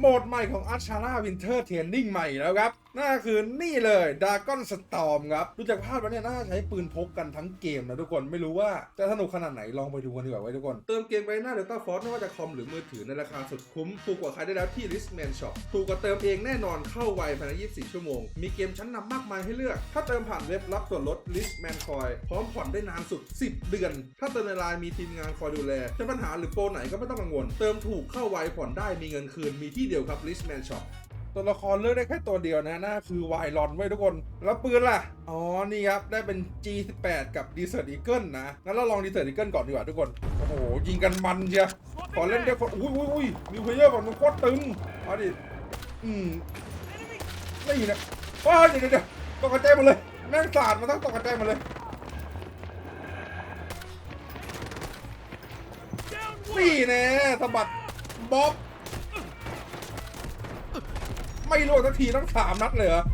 โหมดใหม่ของอัชชาร่าวินเทอร์เทรนนิ่งใหม่แล้วครับนั่นก็คือนี่เลยดากอนสตอมครับดูจากภาพแล้วเนี่ยน่าใช้ปืนพกกันทั้งเกมนะทุกคนไม่รู้ว่าจะสนุกขนาดไหนลองไปดูกันดีกว่าไว้ทุกคน เติมเกมไปหน้าเดลต้าฟอร์ไม่ว่าจะคอมหรือมือถือในราคาสุดคุ้ม ถูกกว่าใครได้แล้วที่ Listman Shop ถูกกว่าเติมเองแน่นอนเข้าไวภายใน 24 ชั่วโมง มีเกมชั้นนำมากมายให้เลือก ถ้าเติมผ่านเว็บรับส่วนลด Listman Coin พร้อมผ่อนได้นานสุด 10 เดือน ถ้าเติมในไลน์มีทีมงานคอยดูแลจะปัญหาหรือโปรไหนก็ไม่ต้องกังวล เติมถูกเข้าไวผ่อนได้มีเงินคืนมีที่เดียวครับ Listman Shop ตัวละครเลือกได้แค่ตัวเดียวนะน่าคือวายรอนไว้ทุกคน แล้วปืนล่ะ อ๋อ นี่ครับ ได้เป็น G18 กับ Desert Eagle นะ งั้นเราลอง Desert Eagle ก่อนดีกว่าทุกคน โอ้โห ยิงกันมันเชียวขอเล่นเดียวคนอุ้ยอุ้ยอุ้ยนิวเพลเยอร์ก่อนมันโคตรตึงเอาดิ อืมไม่นะว้าเดี๋ยวเดี๋ยวตกกระจายมดเลย แม่งสาดมาทั้งตกกระจายมดเลย นี่แน่สะบัดบ๊อบ ไม่ร่วงสักทีทั้งสามนัดเลยเหรอ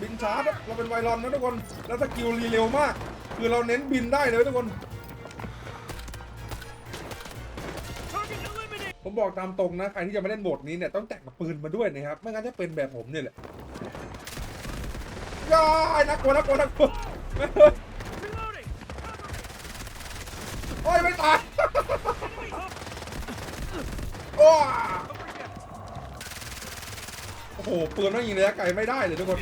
บินชารับเราเป็นไวรอนนะทุกคน แล้วสกิลรีเร็วมาก คือเราเน้นบินได้เลยทุกคน ผมบอกตามตรงนะ ใครที่จะมาเล่นโหมดนี้เนี่ย ต้องแต่งปืนมาด้วยนะครับ ไม่งั้นจะเป็นแบบผมนี่แหละย่ายนักกลัวนักกลัวนักกลัวโอ้ยไม่ตายโอ้ โอ้โหปืนไม่ยิงระยะไกลไม่ได้เลยทุกคน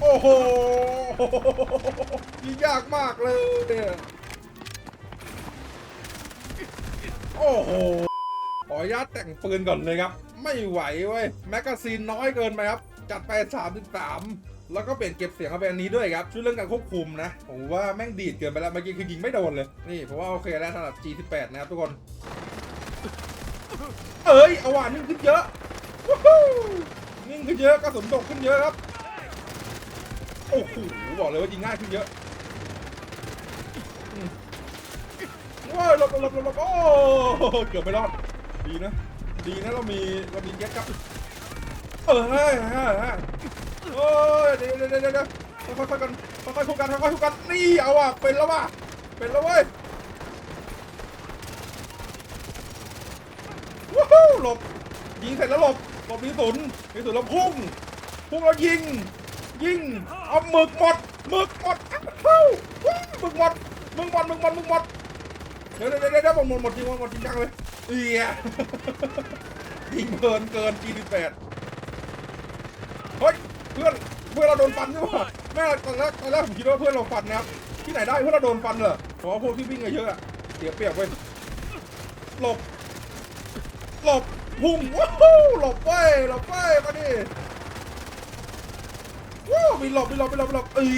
โอ้โหยิงยากมากเลยเนี่ยโอ้โหขออนุญาตแต่งปืนก่อนเลยครับ ไม่ไหวเว้ยแมกกาซีนน้อยเกินไปครับ จัดไป 33 แล้วก็เปลี่ยนเก็บเสียงเอาไปอันนี้ด้วยครับช่วยเรื่องการควบคุมนะ ผมว่าแม่งดีดเกินไปแล้ว เมื่อกี้คือยิงไม่โดนเลย นี่ผมว่าโอเคแล้วสำหรับ G18 นะครับทุกคน เอ้ยเอาว่ะนิ่งขึ้นเยอะนิ่งขึ้นเยอะกระสุนตกขึ้นเยอะครับโอ้โหบอกเลยว่ายิงง่ายขึ้นเยอะว้ายหลบหลบหลบหลบโอ้เกือบไม่รอดดีนะ ดีนะเรามีเรามีแก๊สครับเออฮ้ยเฮ้ยเฮ้ยโอ้ยเดี๋ยวเดี๋ยวเดี๋ยวเดี๋ยวค่อยๆกันค่อยๆคุยกันค่อยๆคุยกันนี่เอาว่ะเป็นแล้วว่ะเป็นแล้วเว้ย ว้าว หลบ ยิงเสร็จแล้วหลบ หลบมีศูนย์มีศูนย์แล้วพุ่ง พุ่งแล้วยิง ยิง เอาหมึกหมด หมึกหมดอ้าวว้าหมึกหมดมึงหมดมึงหมดมึงหมด เดี๋ยวเดี๋ยวเดี๋ยวหมดหมดหมดจริงหมดหมดจริงจังเลยเอียยิงเกินเกิน G18 เฮ้ย เพื่อน เพื่อนเราโดนฟันใช่ปะแม่ตอนแรกตอนแรกผมคิดว่าเพื่อนเราฟันนะครับ ที่ไหนได้เพื่อนเราโดนฟันเหรอเพราะพวกที่วิ่งเยอะอะเสียเปรียบเว้ยหลบ หลบพุ่งว้าวหลบเว้ยหลบเว้ยมาดิว้าวมีหลบมีหลบมีหลบมีหลบเอ้ย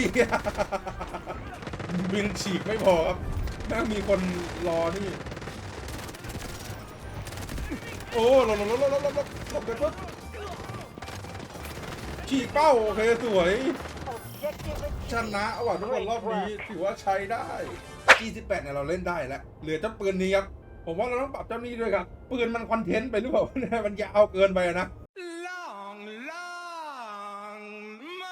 บินฉีกไม่พอครับแม่งมีคนรอนี่โอ้หลบหลบหลบหลบหลบหลบหลบกันปุ๊บฉีกเป้าโอเคสวยชนะว่ะทุกคนรอบนี้ถือว่าใช้ได้ G18 เนี่ยเราเล่นได้แล้ว เหลือเจ้าปืนนี้ครับ ผมว่าเราต้องปรับเจ้านี้ด้วยครับ ปืนมันคอนเทนต์ไปหรือเปล่าเนี่ยมันยาวเกินไปอะนะ long, long way.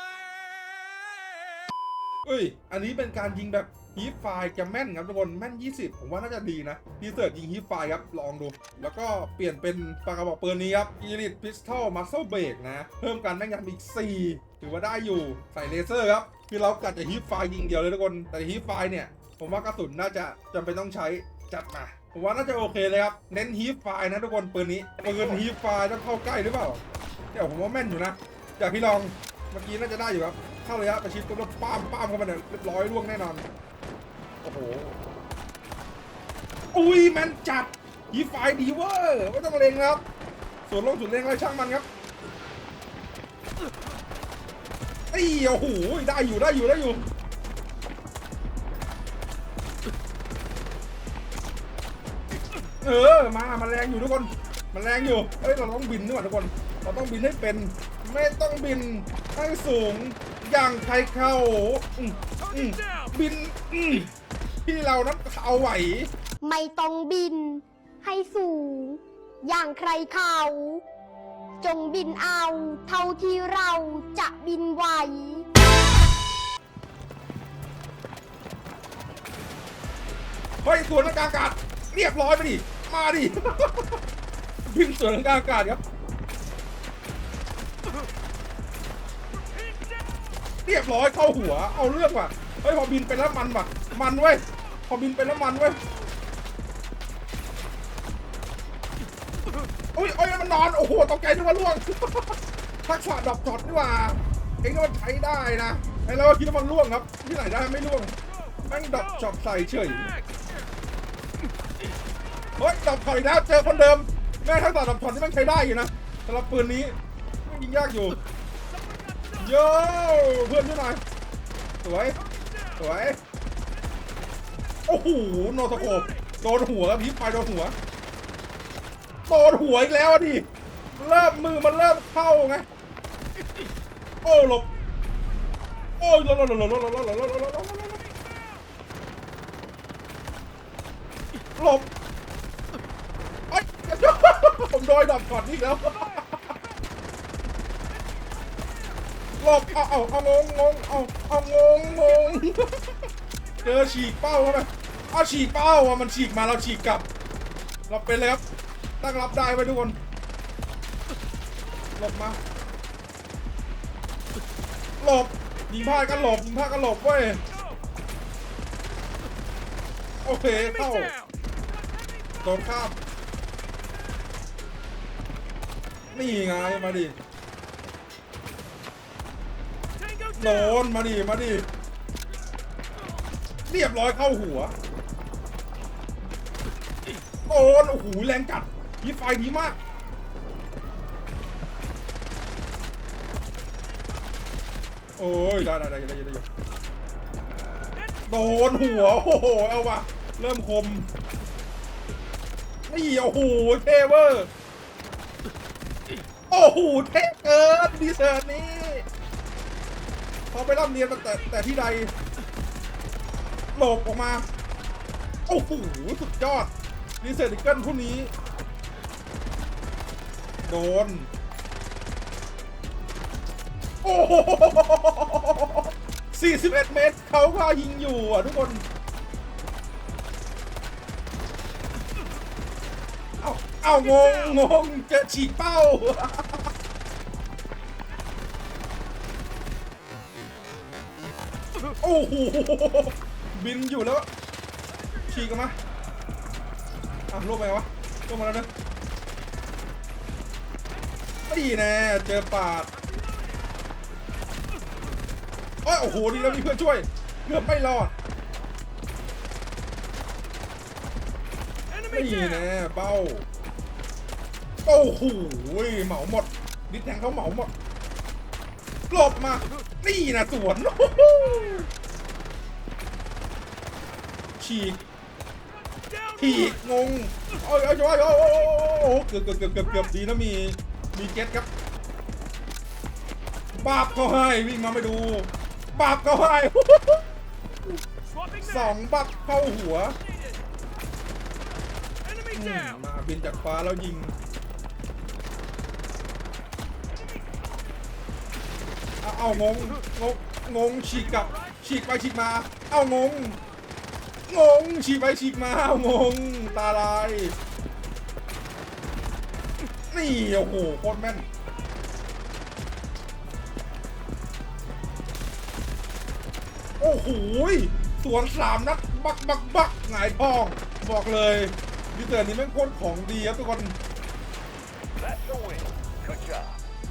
เอ้ย อันนี้เป็นการยิงแบบฮีฟไฟล์จะแม่นครับทุกคนแม่น 20 ผมว่าน่าจะดีนะดีเซิร์ตยิงฮีฟไฟล์ครับ ลองดู แล้วก็เปลี่ยนเป็นปากกระบอกปืนนี้ครับ Elite Pistol Muscle Break นะ เพิ่มการแม่นยำอีก 4 ถือว่าได้อยู่ใส่เลเซอร์ครับ คือเรากัดจะฮีฟไฟล์ยิงเดียวเลยทุกคน แต่ฮีฟไฟล์เนี่ย ผมว่ากระสุนน่าจะจำเป็นต้องใช้จัดมา ผมว่าน่าจะโอเคเลยครับ เน้นฮีฟไฟนะทุกคนปืนนี้ปืนฮีฟไฟต้องเข้าใกล้หรือเปล่าเดี๋ยวผมว่าแม่นอยู่นะอยากพี่ลองเมื่อกี้น่าจะได้อยู่ครับ เข้าระยะประชิดปุ๊บแล้วป้ามป้ามเข้ามาเนี่ยเรียบร้อยล่วงแน่นอนโอ้โหอุ้ยแมนจัดยีไฟดีเวอร์ไม่ต้องเล็งครับส่วนลงส่วนเล็งอะไรช่างมันครับไอ้ยโอ้โหได้อยู่ได้อยู่ได้อยู่ เออมามันแรงอยู่ทุกคนมันแรงอยู่เฮ้ยเราต้องบินด้วยทุกคน เราต้องบินให้เป็น ไม่ต้องบินให้สูงอย่างใครเข้าอืมอืมบินอืมที่เรานั้นเอาไหว ไม่ต้องบิน ให้สูง อย่างใครเขา จงบินเอา เท่าที่เราจะบินไหว เฮ้ยสวนอากาศเรียบร้อยไปดิ มาดิบินสวนกลางอากาศครับ เรียบร้อยเข้าหัว เอาเรื่องว่ะ เฮ้ยพอบินไปแล้วมันว่ะ มันเว้ย พอบินไปแล้วมันเว้ยโอ้ยโอ้ยมันนอน โอ้โหตกใจนึกว่าล่วงทักษะดอกจอดนี่ว่า เองก็มันใช้ได้นะไอ้เราคิดว่ามันล่วงครับ ที่ไหนได้ไม่ล่วงแม่งดอกจอบใส่เฉย เฮ้ยดอกถอยแล้วเจอคนเดิม แม่ทักษะดอกถอนที่มันใช้ได้อยู่นะสำหรับปืนนี้ม่งยิงยากอยู่โย่เพื่อนช่วยหน่อยสวยสวยโอ้โหโนสโคปโดนหัวครับพิษไปโดนหัวโดนหัวอีกแล้วดิเริ่มมือมันเริ่มเข้าไงโอ้หลบโอ้ยหลบหลบหลบหลบหลบหลบหลบหลบหลบหลบหลบหลบไอ้ย ผมโดนดับก่อนนี่แล้วหลบเอาเอาเอางงงงเอาเอางงงงเจอฉีกเป้าเข้าไปเอาฉีกเป้าอะมันฉีกมาเราฉีกกลับ เราเป็นเลยครับ ตั้งรับได้ไว้ทุกคนหลบมาหลบยิงพลาดก็หลบยิงพลาดก็หลบเว้ยโอเคเข้าโดนข้าม นี่ไงมาดิโดนมาดิมาดิเรียบร้อยเข้าหัวโดนโอ้โหแรงจัดยีไฟดีมากโอ้ยได้ได้ได้ได้ได้โดนหัวโอ้โหเอาวะเริ่มคมนี่โอ้โหเทเวอร์ อ้โหเทเกินดีเซอร์นี้พอไปร่ำเรียนแต่แต่ที่ใดหลบออกมา โอ้โห สุดยอดดีเซอร์ติเกิลพวกนี้ โดน โอ้โห41 เมตรเขาก็ยิงอยู่อะทุกคน อาเอางงงงเจอฉีกเป้า โอ้โหบินอยู่แล้ว ฉีกออกมาอะลงไปวะลงมาแล้วนะไม่แน่เจอปาดโอ้ยโอ้โหดีแล้วมีเพื่อนช่วยเกือบไม่รอด Enemy นี่ down! แน่เบ้า โอ้โหเหมาหมดดิดแทงเขาเหมาหมดหลบมา นี่นะสวนฉีกฉีกงงโอ้ยโอ้ยโอ้ยโอ้ยเกือบเกือบเกือบเกือบเกือบดีนะมีมีเก็ตครับบาบก็ให้วิ่งมาไม่ดูบาบก็ให้สองบักเข้าหัวมาบินจากฟ้าแล้วยิง เอาเอางงงงงงฉีกกลับฉีกไปฉีกมา เอางงงงฉีกไปฉีกมาเอางงตาลายนี่โอ้โหโคตรแม่นโอ้โหสวนสามนัดบักบักบักหงายทอง บอกเลยดิเตอร์นี้แม่งโคตรของดีครับทุกคน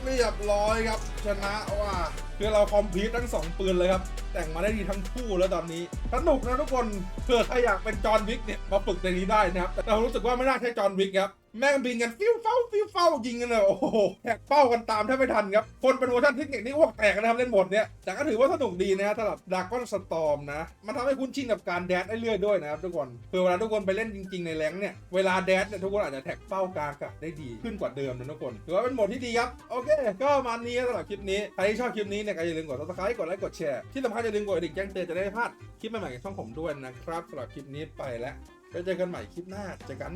เรียบร้อยครับ ชนะว่าคือเราคอมพลีททั้งสองปืนเลยครับ แต่งมาได้ดีทั้งคู่แล้วตอนนี้สนุกนะทุกคนเผื่อใครอยากเป็นจอห์นวิกเนี่ยมาฝึกในนี้ได้นะครับแต่เรารู้สึกว่าไม่น่าใช่จอห์นวิกครับ แม่งบินกันฟิวเฝ้าฟิวเฝ้ายิงกันเลยโอ้โหแหกเป้ากันตามแทบไม่ทันครับ คนเป็นเวอร์ชันเทคนิคนี่อ้วกแตกนะครับเล่นหมดเนี่ยแต่ก็ถือว่าสนุกดีนะสำหรับดากอนสตอมนะ มันทำให้คุ้นชินกับการแดดได้เรื่อยด้วยนะครับทุกคนเผื่อเวลาทุกคนไปเล่นจริง ๆในแรงเนี่ยเวลาแดดเนี่ยทุกคนอาจจะแท็กเป้ากลางกับได้ดีขึ้นกว่าเดิมนะทุกคนถือว่าเป็นหมดที่ดีครับโอเค ก็มานี้สำหรับคลิปนี้ใครที่ชอบคลิปนี้เนี่ยก็อย่าลืมกด subscribe กดไลค์กดแชร์ที่สำคัญอย่าลืมกดกระดิ่งแจ้งเตือนจะได้ไม่พลาดคลิปใหม่ๆจากช่องผมด้วยนะครับสำหรับคลิปนี้ไปแล้วไว้เจอกันใหม่คลิปหน้าเจอกัน